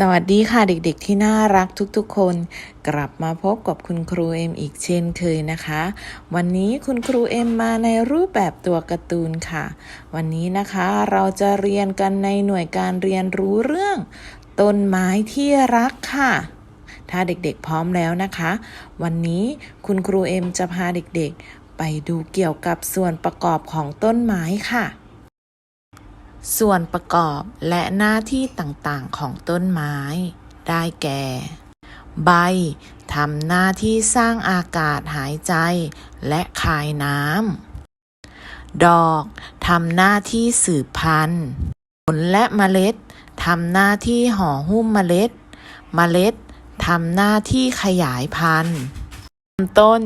สวัสดีค่ะเด็กๆที่น่ารักทุกๆคน กลับมาพบกับคุณครูเอ็มอีกเช่นเคยนะคะ วันนี้คุณครูเอ็มมาในรูปแบบตัวการ์ตูนค่ะ วันนี้นะคะเราจะเรียนกันในหน่วยการเรียนรู้เรื่อง ต้นไม้ที่รักค่ะ ถ้าเด็กๆพร้อมแล้วนะคะ วันนี้คุณครูเอ็มจะพาเด็กๆ ไปดูเกี่ยวกับส่วนประกอบของต้นไม้ค่ะ ส่วนประกอบและหน้าที่ต่างๆของต้นไม้ ได้แก่ ใบทำหน้าที่สร้างอากาศหายใจและคายน้ำ ดอกทำหน้าที่สืบพันธุ์ ผลและเมล็ดทำหน้าที่ห่อหุ้มเมล็ด เมล็ดทำหน้าที่ขยายพันธุ์ลำต้น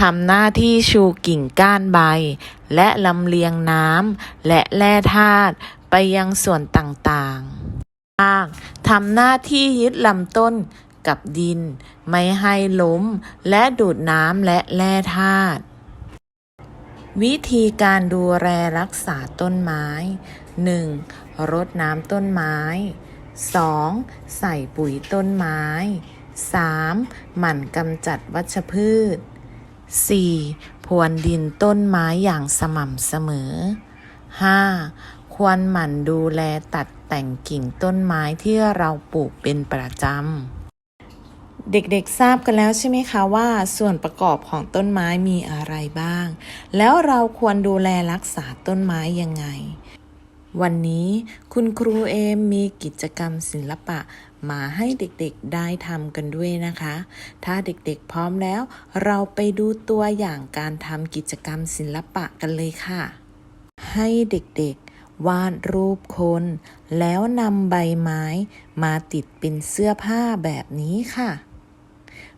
ทำหน้าที่ชูกิ่งก้านใบ และลำเลียงน้ำและแร่ธาตุ ไปยังส่วนต่างๆรากทำหน้าที่ยึดลำต้นกับดิน ไม่ให้ล้มและดูดน้ำและแร่ธาตุวิธีการดูแลรักษาต้นไม้ 1. รดน้ำต้นไม้ 2. ใส่ปุ๋ยต้นไม้ 3. หมั่นกำจัดวัชพืช 4. พรวนดินต้นไม้อย่างสม่ำเสมอ 5. ควรหมั่นดูแลตัดแต่งกิ่งต้นไม้ที่เราปลูกเป็นประจำ เด็กๆทราบกันแล้วใช่ไหมคะว่า ส่วนประกอบของต้นไม้มีอะไรบ้าง แล้วเราควรดูแลรักษาต้นไม้ยังไง วันนี้คุณครูเอมมีกิจกรรมศิลปะมาให้เด็กๆได้ทำกันด้วยนะคะ ถ้าเด็กๆพร้อมแล้ว เราไปดูตัวอย่างการทำกิจกรรมศิลปะกันเลยค่ะ ให้เด็กๆ วาดรูปคน แล้วนำใบไม้มาติดเป็นเสื้อผ้าแบบนี้ค่ะ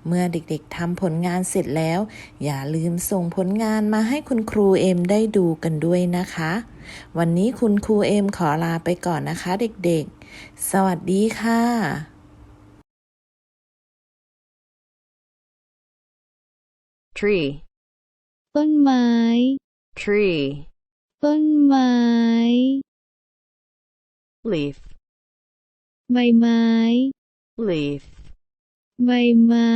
เมื่อเด็กๆทำผลงานเสร็จแล้ว อย่าลืมส่งผลงานมาให้คุณครูเอ็มได้ดูกันด้วยนะคะ วันนี้คุณครูเอ็มขอลาไปก่อนนะคะ เด็กๆ สวัสดีค่ะ tree ต้นไม้ tree ต้นไม้ leaf ใบไม้ leaf ใบไม้